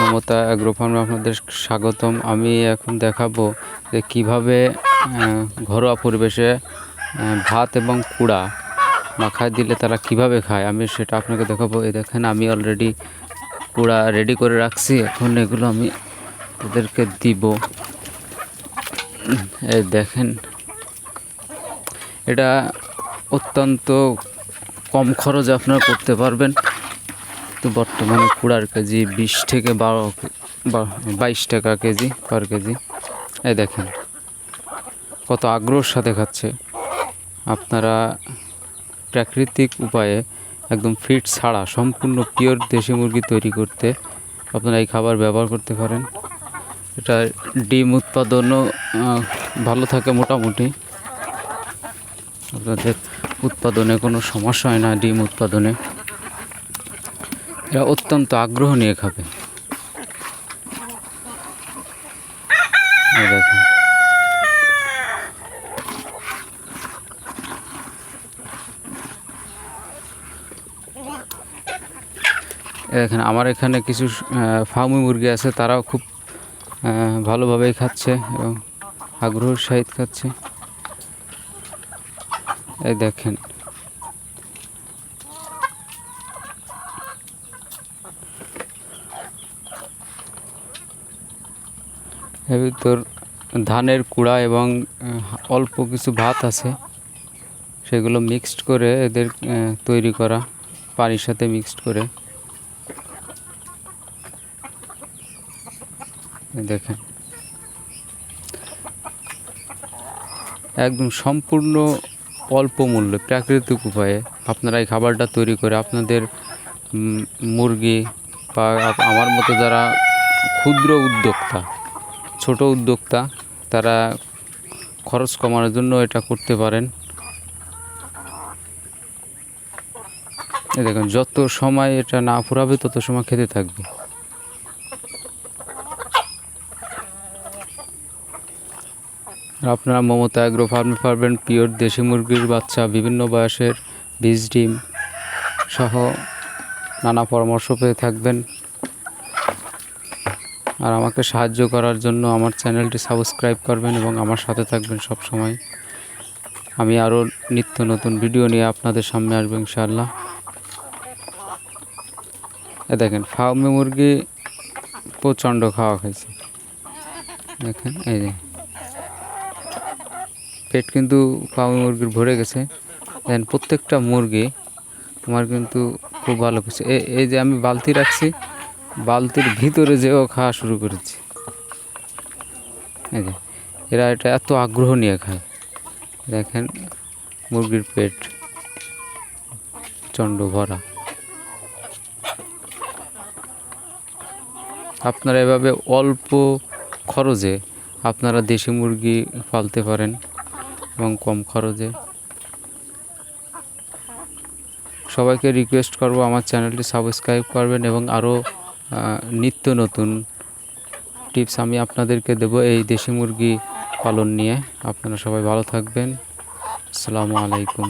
Mamata agro ফার্মে আপনাদের স্বাগতম। আমি এখন দেখাবো যে কীভাবে ঘরোয়া পরিবেশে ভাত এবং কুড়া মাখায় দিলে তারা কীভাবে খায়, আমি সেটা আপনাকে দেখাবো। এই দেখেন, আমি অলরেডি কুড়া রেডি করে রাখছি। এখন এগুলো আমি ওদেরকে দিব। এই দেখেন, এটা অত্যন্ত কম খরচে আপনারা করতে পারবেন। তো বর্তমানে কুড়ার কেজি বিশ থেকে বারো বাইশ টাকা কেজি পার কেজি। এই দেখেন, কত আগ্রহের সাথে খাচ্ছে। আপনারা প্রাকৃতিক উপায়ে একদম ফিট ছাড়া সম্পূর্ণ পিওর দেশি মুরগি তৈরি করতে আপনারা এই খাবার ব্যবহার করতে পারেন। এটা ডিম উৎপাদনও ভালো থাকে মোটামুটি। আপনাদের উৎপাদনে কোনো সমস্যা হয় না ডিম উৎপাদনে। এরা অত্যন্ত আগ্রহ নিয়ে খাবে। এই দেখুন, আমার এখানে কিছু ফার্মি মুরগি আছে, তারাও খুব ভালোভাবেই খাচ্ছে এবং আগ্রহের সহিত খাচ্ছে। এই দেখেন এর ভিতর ধানের কুড়া এবং অল্প কিছু ভাত আছে, সেগুলো মিক্সড করে এদের তৈরি করা, পানির সাথে মিক্সড করে। দেখেন। একদম সম্পূর্ণ অল্প মূল্যে, প্রাকৃতিক উপায়ে আপনারা এই খাবারটা তৈরি করে আপনাদের মুরগি বা আমার মতো যারা ক্ষুদ্র উদ্যোক্তা ছোট উদ্যোক্তা, তারা খরচ কমানোর জন্য এটা করতে পারেন। দেখুন, যত সময় এটা না ফুরাবে, তত সময় খেতে থাকবে। আপনারা মমতা অ্যাগ্রো ফার্মে পারবেন, পিওর দেশি মুরগির বাচ্চা, বিভিন্ন বয়সের বীজ, ডিম সহ নানা পরামর্শ পেয়ে থাকবেন। আর আমাকে সাহায্য করার জন্য আমার চ্যানেলটি সাবস্ক্রাইব করবেন এবং আমার সাথে থাকবেন সব সময় আমি আরও নিত্য নতুন ভিডিও নিয়ে আপনাদের সামনে আসব ইনশাআল্লাহ। এ দেখেন ফার্মে মুরগি প্রচণ্ড খাওয়া খাইছে। দেখেন, এই যে। পেট কিন্তু ফার্মে মুরগির ভরে গেছে। দেখেন প্রত্যেকটা মুরগি আমার কিন্তু খুব ভালো করছে এই যে আমি বালতি রাখছি বালতির ভিতরে যেও খাওয়া শুরু করেছে। এরা এটা এত আগ্রহ নিয়ে খায়। দেখেন, মুরগির পেট চণ্ড ভরা। আপনারা এভাবে অল্প খরচে আপনারা দেশি মুরগি পালতে পারেন এবং কম খরচে। সবাইকে রিকোয়েস্ট করব আমার চ্যানেলটি সাবস্ক্রাইব করবেন এবং আরও নিত্য নতুন টিপস আমি আপনাদেরকে দেব এই দেশি মুরগি পালন নিয়ে। আপনারা সবাই ভালো থাকবেন। আসসালামু আলাইকুম।